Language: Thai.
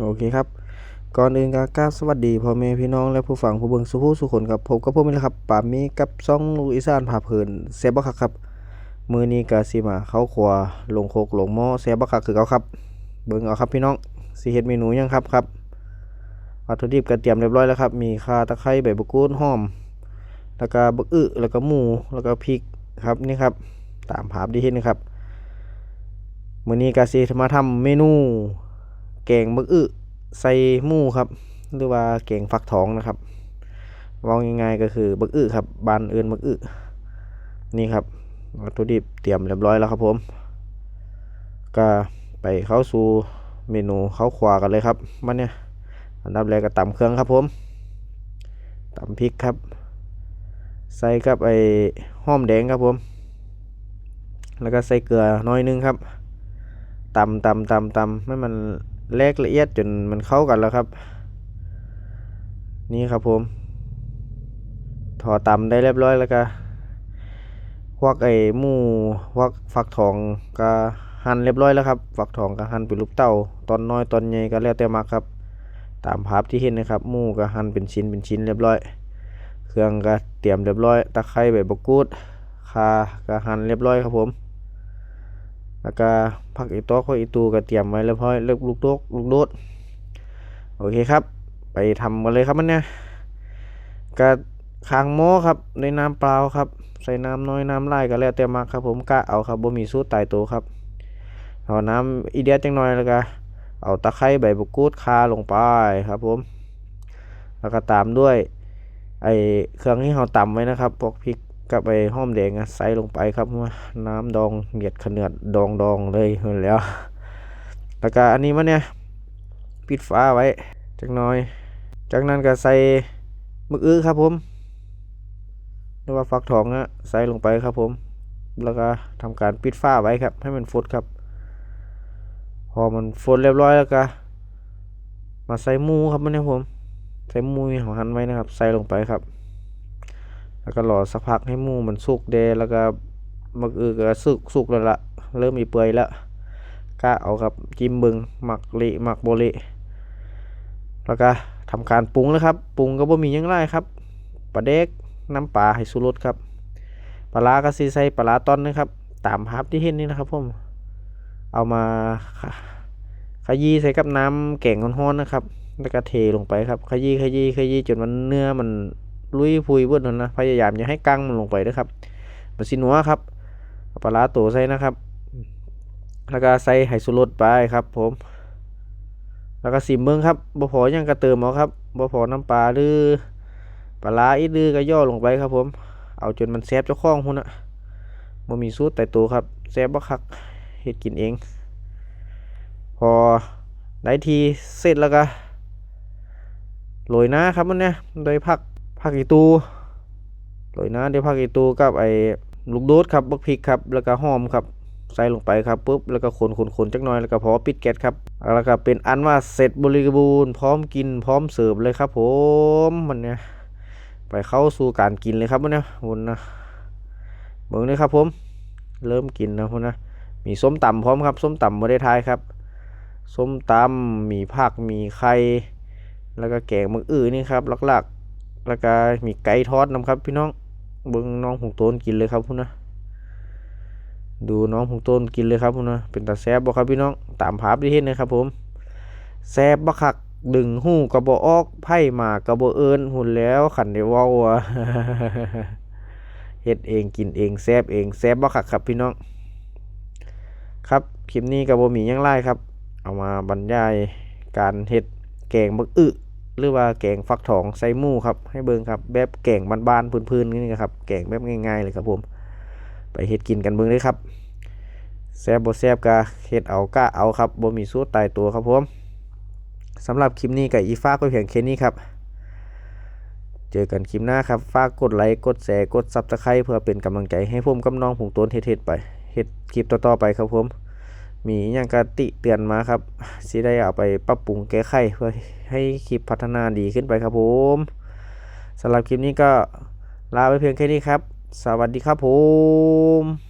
โอเคครับ ก่อนอื่นก็กราบสวัสดีพ่อแม่พี่น้องและผู้ฟังผู้เบิ่งสุผู้สุคนครับผมกับผมนี่แหละครับป่ามีกับซ่องลูกอีสานผาเพลินเซบบักคักครับ มือนี้ก็สิมาเข้าครัวลงโคกลงหม้อเซบบักคือเก่าครับ เบิ่งเอาครับพี่น้องสิเฮ็ดเมนูยังครับครับวัตถุดิบก็เตรียมเรียบร้อยแล้วครับ มีข่าตะไคร้ใบมะกรูดหอม แล้วก็บักอึแล้วก็หมูแล้วก็พริกครับนี่ครับ ตามภาพที่เห็นนะครับมื้อนี้ก็สิมาทำเมนู แกงบักอึใส่หมูครับ หรือว่าแกงฟักทองนะครับว่าง่ายๆก็คือบักอึครับบานเอื่นบักอึนี่ครับวัตถุดิบเตรียมเรียบร้อยแล้วครับผม ก็ไปเข้าสู่เมนูข้าวขวากันเลยครับมันเนี่ยอันดับแรกก็ตำเครื่องครับผมตำพริกครับ ใส่กับไอ้หอมแดงครับผม แล้วก็ใส่เกลือน้อยนึงครับตำตำตำตำให้มัน แลกละเอียดจนมันเข้ากันแล้วครับ นี่ครับผม ถอตำได้เรียบร้อยแล้วก็ควักไอ้หมูควักฟักทองก็หั่นเรียบร้อยแล้วครับ ฟักทองก็หั่นเป็นลูกเต้า ตอนน้อยตอนใหญ่ก็แล้วแต่มักครับ ตามภาพที่เห็นนะครับหมูก็หั่นเป็นชิ้นเป็นชิ้นเรียบร้อย เครื่องก็เตรียมเรียบร้อย ตะไคร้ใบมะกรูดขาก็หั่นเรียบร้อยครับผม แล้วก็ผักอีโต๊ะข้ออีตูก็เตรียมไว้เรียบร้อยเลือกลูกโต๊ะลูกโดดโอเคครับ ไปทำกันเลยครับมันเนี่ยก็คางหม้ครับในน้ำเปล่าครับ ใส่น้ำน้อยน้ำลายก็แล้วแต่มักครับ ผมกะเอาครับบ่มีสูตรตายตัวครับเอาน้ำอีเดียจังหน่อยแล้วก็เอาตะไคร้ใบมะกรูดคาลงไปครับผม แล้วก็ตามด้วยไอเครื่องที่เราตำไว้นะครับพวกพริก กับไอหอมแดงอะใส่ลงไปครับว่าน้ำดองเหนียดขนาดดองดองเลยเห็นแล้วแล้วก็อันนี้มันเนี่ยปิดฝาไว้จักหน่อย จากนั้นก็ใส่มึกอื้อครับผมหรือว่าฟักทองอะใส่ลงไปครับผม แล้วก็ทำการปิดฝาไว้ครับ ให้มันฟุดครับ พอมันฟุดเรียบร้อยแล้วก็ มาใส่หมูครับมันเนี่ยผม ใส่หมูที่หั่นไว้นะครับ ใส่ลงไปครับ แล้วก็รอสักพักให้หมูมันสุกเดแล้วก็มักอือก็สุกสุกแล้วละเริ่มมีเปื่อยแล้วก็เอาครับจิ้มบึงหมักละหมักโบละแล้วก็ทำการปรุงแล้วครับปรุงก็บ่มียังไรครับปลาเด็กน้ำปลาให้สุรสครับปลาร้าก็สีใส่ปลาร้าต้นนะครับ ตามภาพที่เห็นนี่นะครับผมเอามาขยี้ใส่กับน้ำแกงร้อนๆนะครับ แล้วก็เทลงไปครับ ขยี้ขยี้ขยี้จนมันเนื้อมัน ลุยพุยเบิดนั่นนะพยายามอย่าให้กังมันลงไปนะครับมันสินัวครับปลาร้าตัวใส่นะครับแล้วก็ใส่ไห่สุรสไปครับผม แล้วก็สิมเบิ้งครับบ่พอยังกระเติมเอาครับบ่พอน้ำปลาหรือปลาอีดื้อก็ย่อลงไปครับผม เอาจนมันแซบเจ้าของพุ่นนะบ่มีสูตรแต่ตัวครับแซบบ่คักเฮ็ดกินเอง พอได้ทีเสร็จแล้วก็โรยหน้าครับมันเนี่ยโดยผัก ผักอีตูโรยน้าด้วยผักอีตูกับไอ้ลูกโดดครับบักพริกครับแล้วก็หอมครับใส่ลงไปครับปุ๊บแล้วก็คนคนคนจักหน่อยแล้วก็พอปิดแก๊สครับแล้วก็เป็นอันว่าเสร็จบริบูรณ์พร้อมกินพร้อมเสิร์ฟเลยครับ ผมมันเนี่ยไปเข้าสู่การกินเลยครับมันเนี่ยคุณนะเบิ่งเลยครับผม เริ่มกินนะคุณนะมีส้มตำพร้อมครับส้มตำม่ได้ทายครับส้มตำมีผักมีไข่แล้วก็แกงมึกอื้อนี่ครับหลัก แล้วก็มีไก่ทอดนะครับ พี่น้องเบิ่งน้องผงโตนกินเลยครับคุณนะดูน้องผงต้นกินเลยครับพุ่นนะเป็นตาแซบบ่ครับพี่น้องตามภาพที่เห็นนะครับผมแซบบักคักดึงหูกระบอออกไพ่มากระบอเอิญหุ่นแล้วขันได้เว้าอะเฮ็ดเองกินเองแซบเองแซบบักคักครับพี่น้อง ครับคลิปนี้กับบ่มียังไล่ครับ เอามาบรรยายการเฮ็ดแกงบักอึ หรือว่าแกงฟักทองใส่หมูครับให้เบิ่งครับแบบแกงบานๆพื้นๆนี่นะครับแกงแบบง่ายๆเลยครับผม ไปเฮ็ดกินกันเบิ่งเลยครับแซ่บบ่แซ่บก็เฮ็ดเอากะเอาครับบ่มีสูตรตายตัวครับผมสำหรับคลิปนี้ก็อีฟ้ากไว้เพียงแค่นี้ครับเจอกันคลิปหน้าครับ ฝากกดไลค์ กดแชร์ กด Subscribe เพื่อเป็นกำลังใจให้ผมกับน้องผงต้นเฮ็ดๆไป เฮ็ดคลิปต่อๆไปครับผม มีอย่างกติเตือนมาครับสิได้เอาไปปรับปรุงแก้ไขเพื่อให้คลิปพัฒนาดีขึ้นไปครับผมสำหรับคลิปนี้ก็ลาไปเพียงแค่นี้ครับ สวัสดีครับผม